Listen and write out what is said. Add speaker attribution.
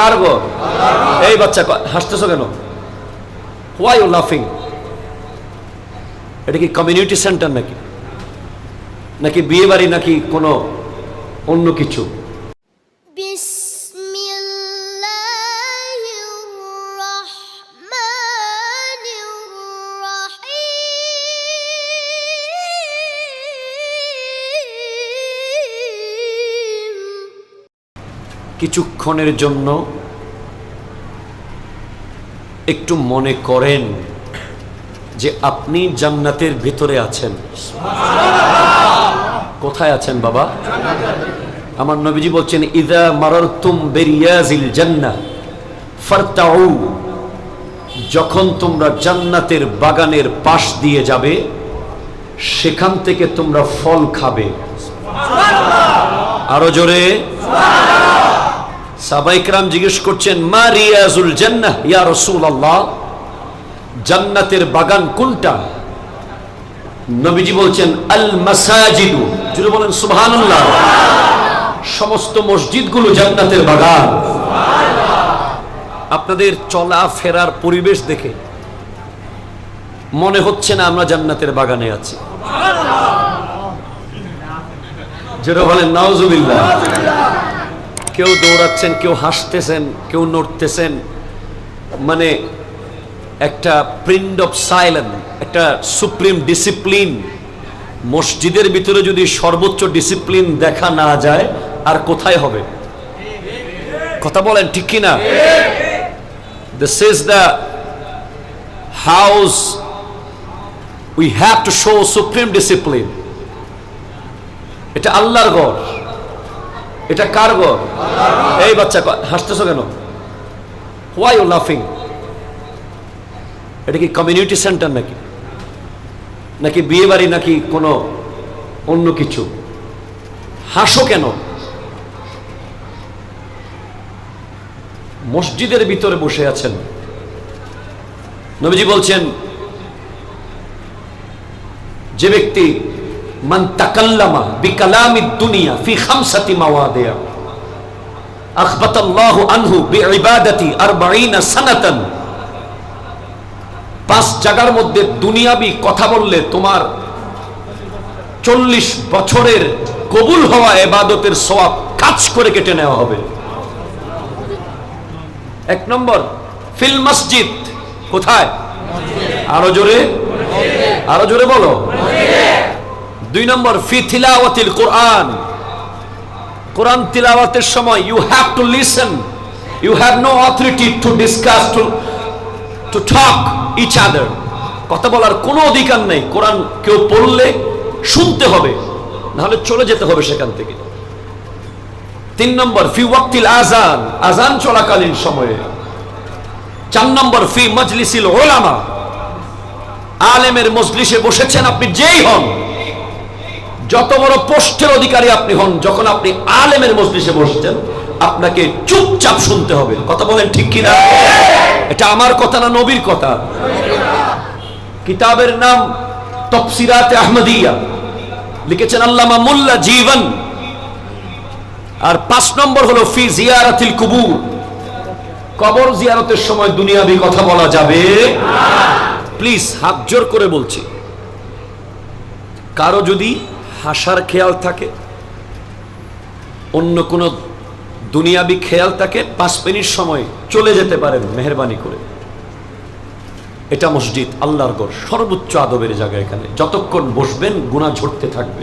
Speaker 1: কার গো এই বাচ্চা হাসতেছো কেন? হোয়াই ইউ লাফিং এটা কি কমিউনিটি সেন্টার নাকি? নাকি বিয়ে বাড়ি নাকি কোনো অন্য কিছু? কিছুক্ষণের জন্য একটু মনে করেন যে আপনি জান্নাতের ভিতরে আছেন। কোথায় আছেন বাবা? আমার নবীজি বলছেন, ইদা মারারতুম বেরিয়াজিল জান্না, ফারতাউ। যখন তোমরা জান্নাতের বাগানের পাশ দিয়ে যাবে, সেখান থেকে তোমরা ফল খাবে। আরও জোরে। সাবাইকরাম জিজ্ঞেস করছেন মা রিয়াজুল জান্নাহ ইয়া রাসূলুল্লাহ? জান্নাতের বাগান কোনটা? নবীজি বলছেন আল মাসাজিদু। যদি বলেন সুবহানাল্লাহ। সমস্ত মসজিদগুলো জান্নাতের বাগান। আপনাদের চলা ফেরার পরিবেশ দেখে মনে হচ্ছে না আমরা জান্নাতের বাগানে আছি। যেটা বলেন নাউজুবিল্লাহ। কেউ দৌড়াচ্ছেন, কেউ হাসতেছেন, কেউ নড়তেছেন। মানে একটা প্রিন্ট অফ সাইলেন্ট একটা সুপ্রিম ডিসিপ্লিন মসজিদের ভিতরে যদি সর্বোচ্চ ডিসিপ্লিন দেখা না যায়, আর কোথায় হবে? কথা বলেন ঠিক কিনা? This is the house we have to show supreme discipline এটা আল্লাহর ঘর। এটা কার ঘর এই বাচ্চা হাসতেছো কেন? হোয়াই ইউ লাফিং এটা কি কমিউনিটি সেন্টার নাকি? নাকি বিয়ে বাড়ি নাকি কোনো অন্য কিছু? হাসো কেন? মসজিদের ভিতরে বসে আছেন। নবীজি বলছেন, যে ব্যক্তি মান তাকাল্লামা বিকালামি দুনিয়া ফি খামসাতি মাওয়াদিয়া। আখবাতাল্লাহু আনহু বিইবাদাতি 40 সানাতান। পাঁচ জায়গার মধ্যে দুনিয়াবি কথা বললে তোমার চল্লিশ বছরের কবুল হওয়া এবাদতের সওয়াব কাজ করে কেটে নেওয়া হবে। এক নম্বর, ফিল মসজিদ কোথায়? আরও জোরে? আরও জোরে বলো। দুই নম্বর, ফি তিলাওয়াতিল কোরআন। কোরআন তিলাওয়াতের সময় you have to listen you have no authority to discuss to to talk each other কথা বলার কোনো অধিকার নেই। কোরআন কেউ পড়লে শুনতে হবে, নাহলে চলে যেতে হবে সেখান থেকে। তিন নম্বর, ফি ওয়াক্তিল আজান আজান চলাকালীন সময়ে। চার নম্বর, ফি মজলিসিল ওলামা আলেমের মজলিসে বসেছেন আপনি যেই হন। যত বড় পোস্টের অধিকারী আপনি হন, যখন আপনি আলেমের মজলিসে বসছেন, আপনাকে চুপচাপ শুনতে হবে। কথা বলেন ঠিক কিনা? এটা আমার কথা না নবীর কথা? কিতাবের নাম তফসিরাতে আহমদিয়া। লিখেছেন আল্লামা মোল্লা জীবন। আর পাঁচ নম্বর হলো, ফি জিয়ারাতিল কুবুর। কবর জিয়ারতের সময় দুনিয়াবি কথা বলা যাবে? প্লিজ, হাত জোর করে বলছি। কারও যদি হাসার খেয়াল থাকে, অন্য কোনো দুনিয়াবি খেয়াল থাকে, পাঁচ মিনিট সময় চলে যেতে পারেন মেহরবানি করে। এটা মসজিদ আল্লাহর গড় সর্বোচ্চ আদবের জায়গা এখানে। যতক্ষণ বসবেন গুণা ঝরতে থাকবে।